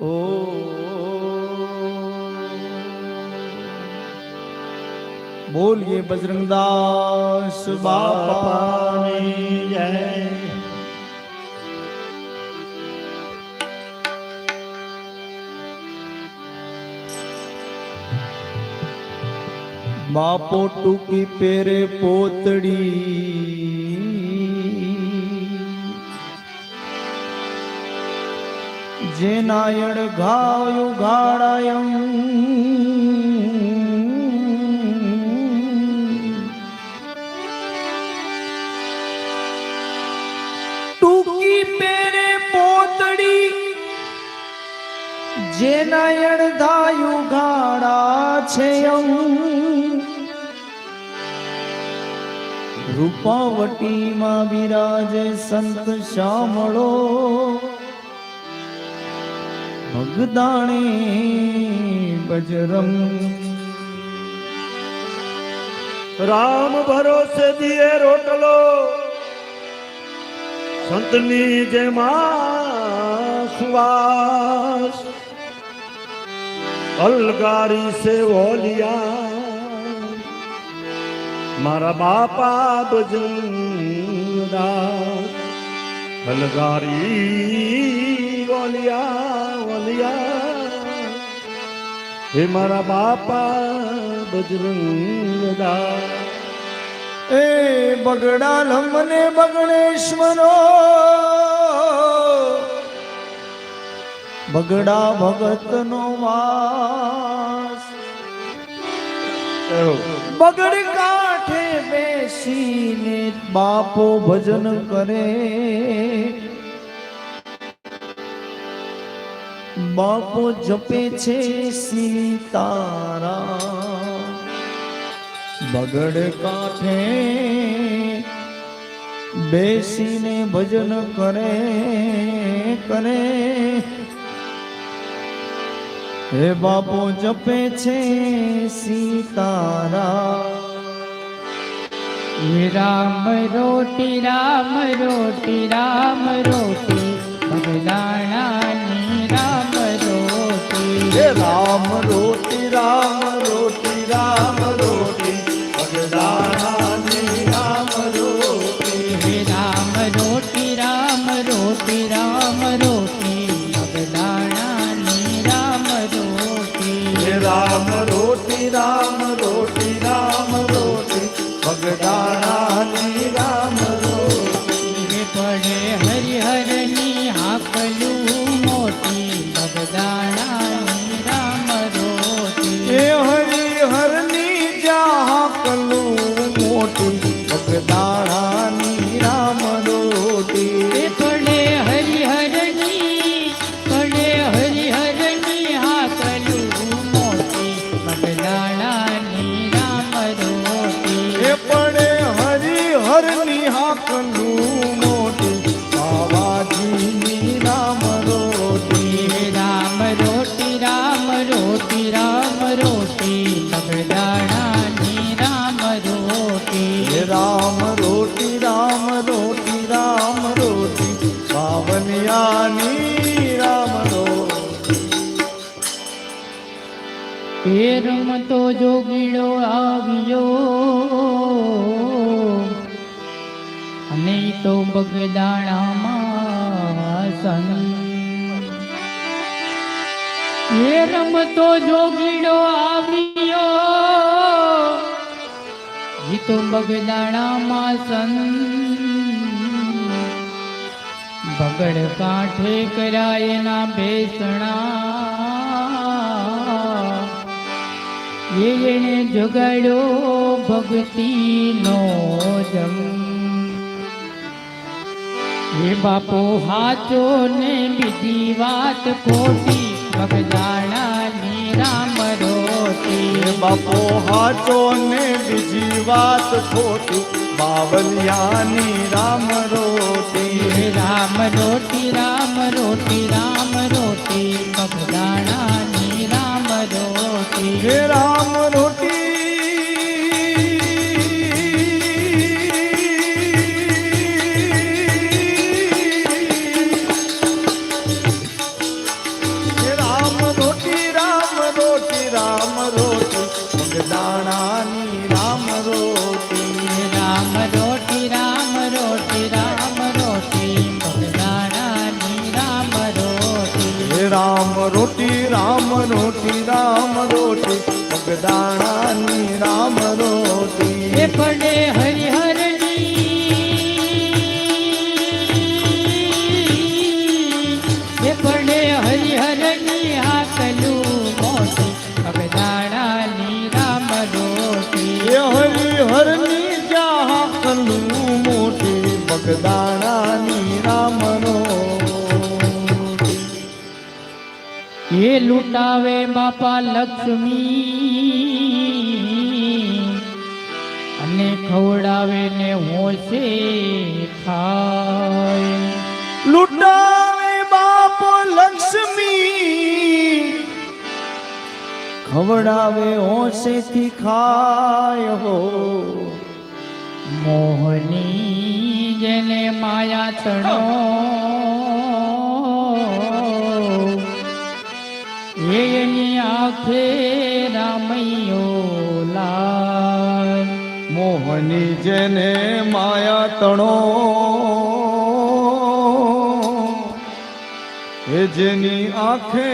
ઓ બોલીએ બજરંગદાસ બાપાની જય બાપો ટૂંકી પેરે પોતડી ઘાડાયમ ટૂંકી પેરે પોતડી જેના અડધાયું ગાડા છે. રૂપાવટીમાં બિરાજે સંત શામળો ભગદાણે બજરમ રામ ભરોસે દિયે રોટલો. સંતની જેમાં સુવાસ. અલગારી સે ઓલિયા. મારા બાપા બજંગદાસ અલગારી ઓલિયા ઓલિયા હે મારા બાપા બજરંગ એ બગડા લમને બગડેશ્વરો. બગડા ભગતનો વાસ. બગડ કાંઠે બેસીને બાપો ભજન કરે. બાપો જપે છે સીતારા. બગડ કાંઠે બેસીને ભજન કરે કરે. હે બાપો જપે છે સીતારા. રામ રોટી રામ રોટી રામ રોટી. ભગદાણાની રામ રોટી હે રામ રોટી રામ રોટી રામ રોટી ભગદાનાની રામ રોટી હે રામ રોટી રામ રોટી રામ રોટી তুই રમતો જોગીડો આવ્યો. અને તો બગદાણામાં સન. એ રમતો જોગીડો આવ્યો. એ તો બગદાણામાં સન. બગડ કાંઠે કરાયના બેસણા. એને જગાડ્યો ભક્તિનો જમ. હે બાપો હાચો ને બીજી વાત ખોટી. બગદાણાની રામ રોટી. બાપો હાચો ને બીજી વાત ખોટી. બાવલિયાની રામ રોટી. રામ રોટી. રોટી રામ રોટી રામ રોટી રામ રોટી ભગવાનાની રામ રોટી. રામ રોટી રામ રોટી રામ રોટી ભગદાણાની રામ રોટી. પડે હરિહર એ લૂંટાવે બાપા લક્ષ્મી અને ખવડાવે ને હોશે ખાય. લૂંટાવે બાપો લક્ષ્મી, ખવડાવે હોશેથી ખાય હો. મોહની જેને માયા ચણો એની આંખે રામૈયો લાલ. મોહની જેને માયા તણો. એ જેની આંખે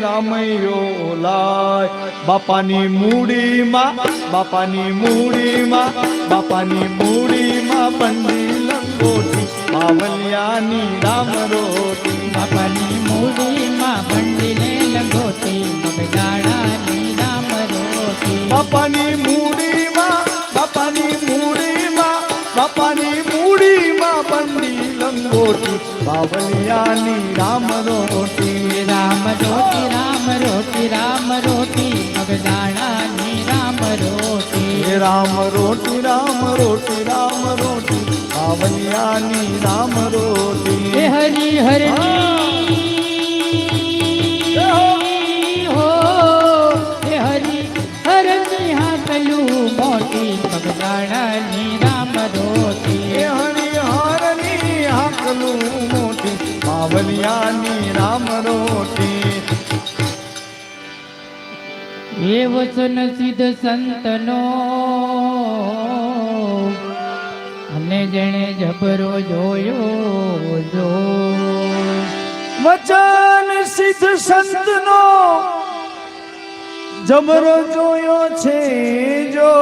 રામૈયો લાય બાપાની મૂડીમાં બાપાની મૂડીમાં બાપાની મૂડીમાં બંદી લંગોટી પાવલિયાની રામ રોટી. બાપાની મૂડીમાં ભંડીને લંગોટી. બગદાણાની રામ રોટી. બાપાની મૂડીમાં બાપાની મૂડીમાં બાપાની મૂડીમાં ભંડી લંગોટી. બાવલિયાની રામ રોટી. રામ રોટી રામ રોટી રામ રોટી. બગદાણાની રામ રોટી. રામ રોટી રામ રોટી રામ રોટી. બાવલિયાની રામ રોટી. હરિ હરની હો. હે હરિ હરની હાકલું મોટી બગદાણાની રામ રોટી. હરિહરની હાકલું મોટી બાવલિયાની રામ રોટી. એ વચન સિદ્ધ સંતનો અને જેણે જબરો જોયો, જો. વચન સિદ્ધ સંતનો જબરો જોયો છે, જો.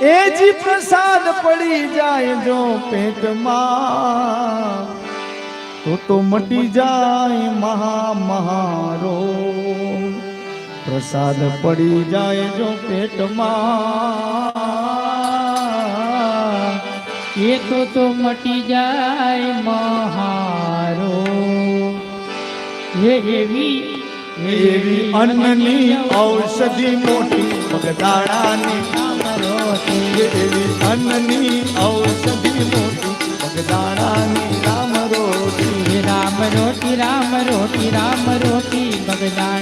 એ જ પ્રસાદ પડી જાય જો પેટમાં. તો તો મટી જાય મહા મહારો. પ્રસાદ પડી જાય જો પેટમાં. એ તો તો મટી જાય મહારો. હે એવી એવી અન્નની ઔષધિ મોટી રોટી એવી અન્નની ઔષધિ મોટી બગદાણાની રામ રોટી. રામ રોટી રામ રોટી રામ રોટી હે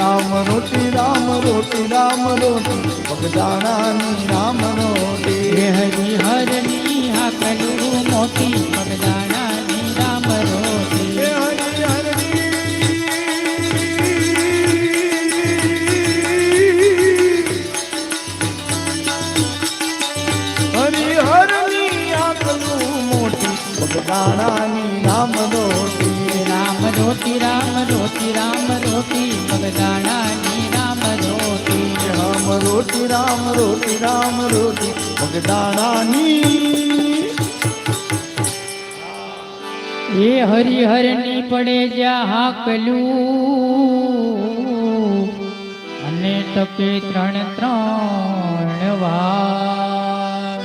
રામ રોટી રામ રોટી રામ રોટી બગદાણાની રામ રોટી. હરી હરિ હરની હાકલું મોટી રામ રોટી રામ રોટી બગદાણાની એ હરિહરની પડે જ્યાં હાકલું અને તપે ત્રણ ત્રણ વાર.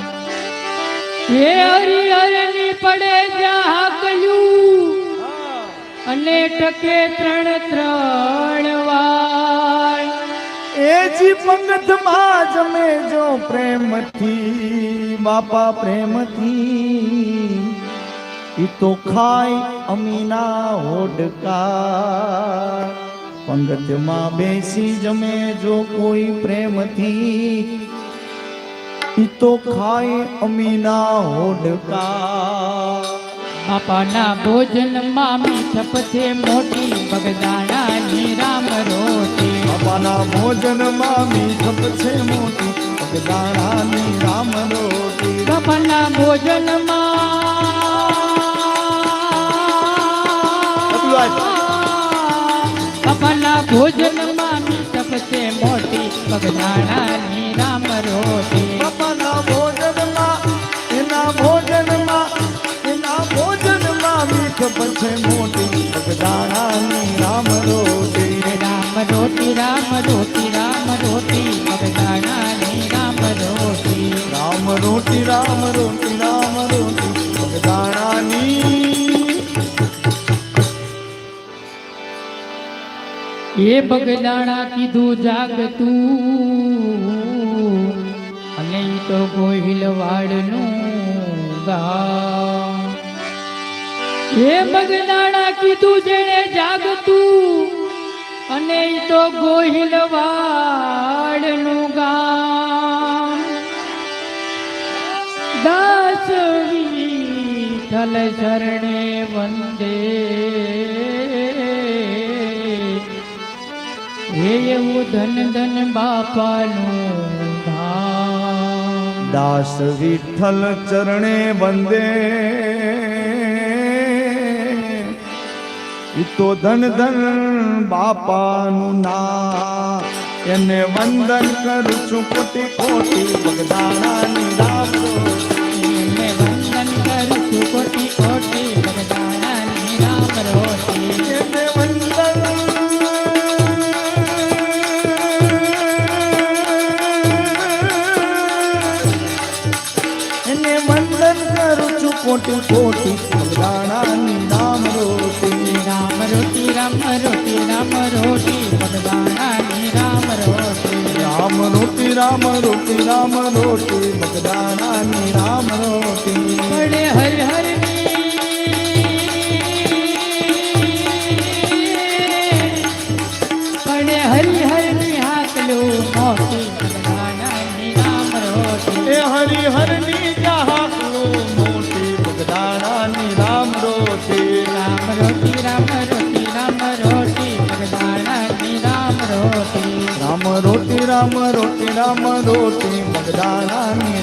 એ હરિહરની પડે જ્યાં હાકલું અને ટકે ત્રણ ત્રણ એ જી પંગતમાં જમે જો પ્રેમથી, બાપા પ્રેમથી. ઈ તો ખાય અમીના હોડકા પંગતમાં બેસી જમે જો કોઈ પ્રેમથી. ઈ તો ખાય અમીના હોડકા બાપાના ભોજનમાં મીઠપ છે મોટી બગદાણાની રામ રોટી. બાપાના ભોજનમાં મીઠપ છે મોટી બગદાણાની રામ રોટી. કપના ભોજનમાં કપના ભોજનમાં મીઠપ છે મોટી બગદાણાની રામ રોટી. મીઠ પછી મોટી બગદાણાની રામ રોટી. રામ રોટી રામ રોટી રામ રોટી બગદાણાની રામ રોટી. રામ રોટી રામ રોટી રામ રોટી બગદાણાની એ બગદાણા કીધું જાગ તું. અને તો ગોહિલ વાડનું એ બગદાણા કીધું જેણે જાગતું, અને ઈ તો ગોહિલ વાડનું ગામ. દાસ વિઠલ શરણે વંદે. હે એવું ધન ધન બાપાનું ધામ. દાસ વિઠ્ઠલ ચરણે વંદે. તો ધન ધન બાપાનું ના એને વંદન કરું છું કોટી કોટી બગદાણાની રામ એને વંદન કરું છું કોટી કોટી બગદાણાની રામ રોટી એને વંદન એને વંદન કરું છું કોટી કોટી બગદાણાની નામ રોટી. રોટી રામ રોટી રામ રોટી બગદાણાની રામ રોટી રામ. રોટી રામ રોટી રામ રોટી બગદાણાની રામ રોટી. હરે હરે હર રામ રોટી રામ રોટી રામ